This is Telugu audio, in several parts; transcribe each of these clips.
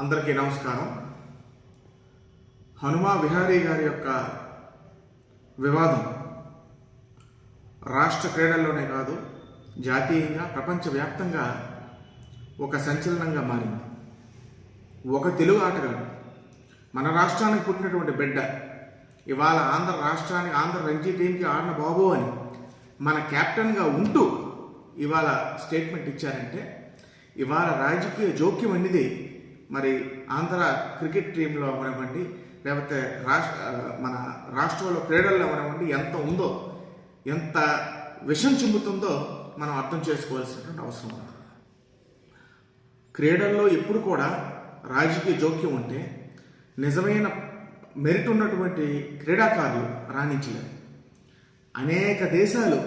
అందరికీ నమస్కారం. హనుమా విహారీ గారి యొక్క వివాదం రాష్ట్ర క్రీడల్లోనే కాదు జాతీయంగా ప్రపంచవ్యాప్తంగా ఒక సంచలనంగా మారింది. ఒక తెలుగు ఆటగాడు మన రాష్ట్రానికి పుట్టినటువంటి బిడ్డ ఇవాళ ఆంధ్ర రాష్ట్రానికి ఆంధ్ర రంజీ టీంకి ఆడిన బాబు అని మన కెప్టెన్గా ఉంటూ ఇవాళ స్టేట్మెంట్ ఇచ్చారంటే ఇవాళ రాజకీయ జోక్యం అనేది మరి ఆంధ్ర క్రికెట్ టీంలో అవనివ్వండి లేకపోతే రాష్ట్ర మన రాష్ట్రంలో క్రీడల్లో అవనివ్వండి ఎంత ఉందో ఎంత విషం చిమ్ముతుందో మనం అర్థం చేసుకోవాల్సినటువంటి అవసరం ఉంది. క్రీడల్లో ఎప్పుడు కూడా రాజకీయ జోక్యం ఉంటే నిజమైన మెరిట్ ఉన్నటువంటి క్రీడాకారులు రాణించలేరు. అనేక దేశాలు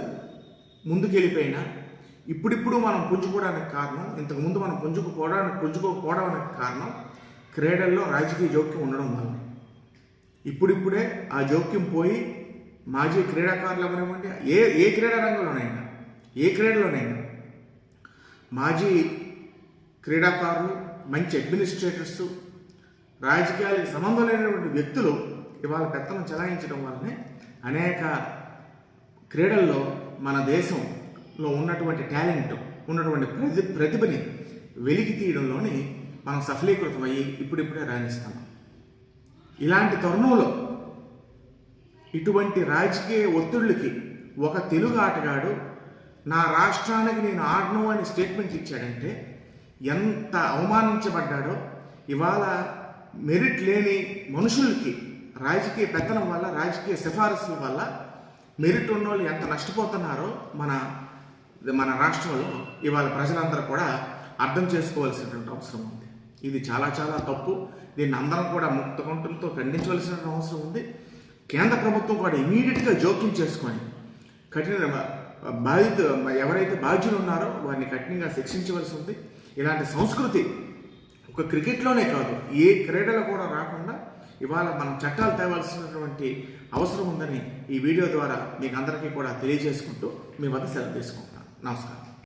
ముందుకెళ్ళిపోయినా ఇప్పుడిప్పుడు మనం పుంజుకోవడానికి కారణం ఇంతకుముందు మనం పుంజుకుపోవడానికి పుంజుకోకపోవడానికి కారణం క్రీడల్లో రాజకీయ జోక్యం ఉండడం వల్ల ఇప్పుడిప్పుడే ఆ జోక్యం పోయి మాజీ క్రీడాకారులు ఎవరేమంటే ఏ ఏ క్రీడా రంగంలోనైనా ఏ క్రీడలోనైనా మాజీ క్రీడాకారులు మంచి అడ్మినిస్ట్రేటర్స్ రాజకీయాలకు సంబంధం లేనటువంటి వ్యక్తులు ఇవాళ పెత్తనం చెలాయించడం వల్లనే అనేక క్రీడల్లో మన దేశం లో ఉన్నటువంటి టాలెంట్ ఉన్నటువంటి ప్రతి ప్రతిభని వెలికి తీయడంలోని మనం సఫలీకృతం అయ్యి ఇప్పుడిప్పుడే రాణిస్తాం. ఇలాంటి తరుణంలో ఇటువంటి రాజకీయ ఒత్తిళ్ళకి ఒక తెలుగు ఆటగాడు నా రాష్ట్రానికి నేను ఆడను అని స్టేట్మెంట్ ఇచ్చాడంటే ఎంత అవమానించబడ్డాడో ఇవాళ మెరిట్ లేని మనుషులకి రాజకీయ పెత్తనం వల్ల రాజకీయ సిఫారసుల వల్ల మెరిట్ ఉన్న వాళ్ళు ఎంత నష్టపోతున్నారో మన మన రాష్ట్రంలో ఇవాళ ప్రజలందరూ కూడా అర్థం చేసుకోవాల్సినటువంటి అవసరం ఉంది. ఇది చాలా చాలా తప్పు. దీన్ని అందరం కూడా ముక్త కంఠంతో ఖండించవలసిన అవసరం ఉంది. కేంద్ర ప్రభుత్వం కూడా ఇమీడియట్గా జోక్యం చేసుకొని కఠిన బాధిత ఎవరైతే బాధ్యులు ఉన్నారో వారిని కఠినంగా శిక్షించవలసి ఉంది. ఇలాంటి సంస్కృతి ఒక క్రికెట్లోనే కాదు ఏ క్రీడలో కూడా రాకుండా ఇవాళ మనం చట్టాలు తేవాల్సినటువంటి అవసరం ఉందని ఈ వీడియో ద్వారా మీకు అందరికీ కూడా తెలియజేసుకుంటూ మీ వద్ద సెలవు తీసుకుంటాం నమస్కారం